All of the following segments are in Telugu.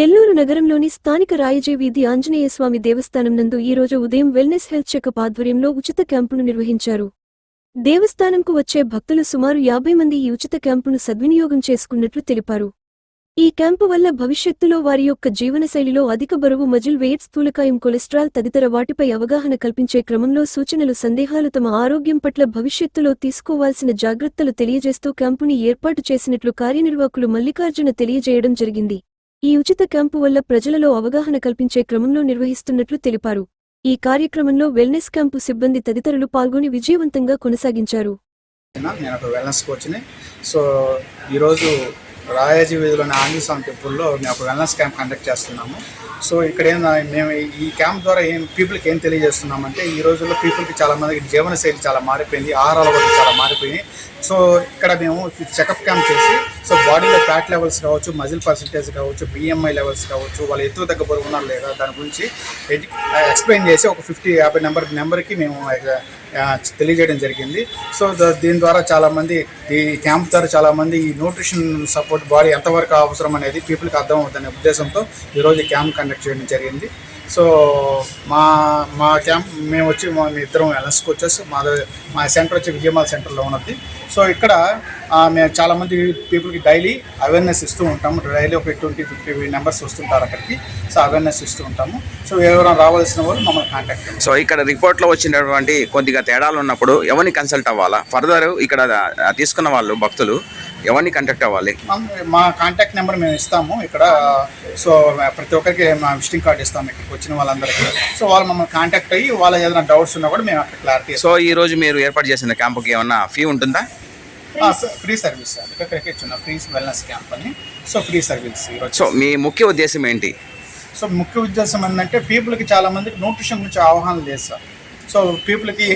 నెల్లూరు నగరంలోని స్థానిక రాయజీ వీధి ఆంజనేయ స్వామి దేవస్థానం నందు ఈ రోజు ఉదయం వెల్నెస్ హెల్త్ చెకప్ ఆధ్వర్యంలో ఉచిత క్యాంపును నిర్వహించారు. దేవస్థానంకు వచ్చే భక్తులు సుమారు యాభై మంది ఈ ఉచిత క్యాంపును సద్వినియోగం చేసుకున్నట్లు తెలిపారు. ఈ క్యాంపు వల్ల భవిష్యత్తులో వారి యొక్క జీవనశైలిలో అధిక బరువు మజిల్ వెయిట్ స్థూలకాయం కొలెస్ట్రాల్ తదితర వాటిపై అవగాహన కల్పించే క్రమంలో సూచనలు సందేహాలు తమ ఆరోగ్యం పట్ల భవిష్యత్తులో తీసుకోవాల్సిన జాగ్రత్తలు తెలియజేస్తూ క్యాంపుని ఏర్పాటు చేసినట్లు కార్యనిర్వాహకులు మల్లికార్జున తెలియజేయడం జరిగింది. ఈ ఉచిత క్యాంపు వల్ల ప్రజలలో అవగాహన కల్పించే క్రమంలో నిర్వహిస్తున్నట్లు తెలిపారు. ఈ కార్యక్రమంలో వెల్నెస్ క్యాంపు సిబ్బంది తదితరులు పాల్గొని విజయవంతంగా కొనసాగించారు. నేను ఒక వెల్నెస్ కోచ్ని సో ఈరోజు రాయాజీ వీధిలోని ఆంజీ స్వామి టెంపుల్లో మేము ఒక వెల్నెస్ క్యాంప్ కండక్ట్ చేస్తున్నాము. సో ఇక్కడ ఏం మేము ఈ క్యాంప్ ద్వారా ఏం పీపుల్కి ఏం తెలియజేస్తున్నామంటే ఈ రోజుల్లో పీపుల్కి చాలా మందికి జీవనశైలి చాలా మారిపోయింది ఆహారాలు కూడా చాలా మారిపోయినాయి సో ఇక్కడ మేము చెకప్ క్యాంప్ చేసి సో బాడీలో ఫ్యాట్ లెవెల్స్ కావచ్చు మజిల్ పర్సంటేజ్ కావచ్చు బిఎంఐ లెవెల్స్ కావచ్చు వాళ్ళ ఎత్తు దగ్గర బరువు ఉన్నారు లేదా దాని గురించి ఎక్స్ప్లెయిన్ చేసి ఒక ఫిఫ్టీ యాభై నెంబర్ నెంబర్కి మేము తెలియజేయడం జరిగింది. సో ద- దీని ద్వారా చాలామంది ఈ క్యాంప్ ద్వారా చాలామంది ఈ న్యూట్రిషన్ సపోర్ట్ బాడీ ఎంతవరకు అవసరం అనేది పీపుల్కి అర్థం అవుతుందనే ఉద్దేశంతో ఈరోజు క్యాంప్ కండక్ట్ చేయడం జరిగింది. సో మా మా క్యాంప్ మేము వచ్చి మా మీ ఇద్దరం ఎల్ఎస్కి వచ్చేసి మా మా సెంటర్ వచ్చి విజయమాల సెంటర్లో ఉన్నది. సో ఇక్కడ మేము చాలామంది పీపుల్కి డైలీ అవేర్నెస్ ఇస్తూ ఉంటాము. డైలీ ఒక ట్వంటీ ఫిఫ్టీ మెంబర్స్ వస్తుంటారు అక్కడికి. సో అవేర్నెస్ ఇస్తూ ఉంటాము. సో ఎవరైనా రావాల్సిన వాళ్ళు మమ్మల్ని కాంటాక్ట్ సో ఇక్కడ రిపోర్ట్లో వచ్చినటువంటి కొద్దిగా తేడాలు ఉన్నప్పుడు ఎవరిని కన్సల్ట్ అవ్వాలా? ఫర్దర్ ఇక్కడ తీసుకున్న వాళ్ళు భక్తులు ఎవరిని కాంటాక్ట్ అవ్వాలి? మా- మా కాంటాక్ట్ నెంబర్ మేము ఇస్తాము ఇక్కడ. సో ప్రతి ఒక్కరికి మా విజిటింగ్ కార్డ్ ఇస్తాము ఇక్కడికి వచ్చిన వాళ్ళందరికీ. సో వాళ్ళు మమ్మల్ని కాంటాక్ట్ అయ్యి వాళ్ళ ఏదైనా డౌట్స్ ఉన్నా కూడా మేము అక్కడ క్లారిటీ సో ఈ రోజు మీరు ఏర్పాటు చేసిన క్యాంపుకి ఏమన్నా ఫీ ఉంటుందా? ఫ్రీ సర్వీస్ ఇక్కడికి ఇచ్చిన ఫ్రీ వెల్నెస్ క్యాంప్ అని. సో ఫ్రీ సర్వీస్ సో మీ ముఖ్య ఉద్దేశం ఏంటి? సో ముఖ్య ఉద్దేశం ఏంటంటే పీపుల్కి చాలా మందికి న్యూట్రిషన్ గురించి అవగాహన లేదు సార్. సో పీపుల్కి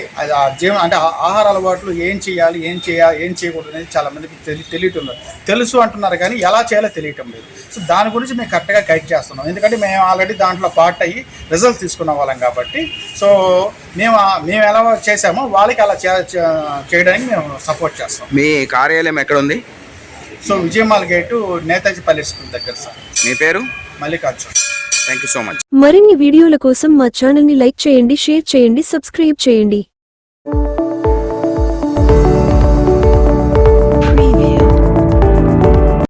జీవన అంటే ఆహార అలవాట్లు ఏం చేయాలి ఏం చేయాలి ఏం చేయకూడదు అనేది చాలా మందికి తెలి తెలియటం లేదు తెలుసు అంటున్నారు కానీ ఎలా చేయాలో తెలియటం లేదు. సో దాని గురించి మేము కరెక్ట్గా గైడ్ చేస్తున్నాం. ఎందుకంటే మేము ఆల్రెడీ దాంట్లో పార్ట్ అయ్యి రిజల్ట్స్ తీసుకున్న వాళ్ళం కాబట్టి. సో మేము మేము ఎలా చేసామో వాళ్ళకి అలా చేయడానికి మేము సపోర్ట్ చేస్తాం. మీ కార్యాలయం ఎక్కడ ఉంది సో విజయమాల గేటు నేతాజీ పల్లె స్కూల్ దగ్గర సార్. మీ పేరు? Mallikarjun. Thank you so much మరిన్ని వీడియోల కోసం మా ఛానల్ని లైక్ చేయండి షేర్ చేయండి సబ్స్క్రైబ్ చేయండి.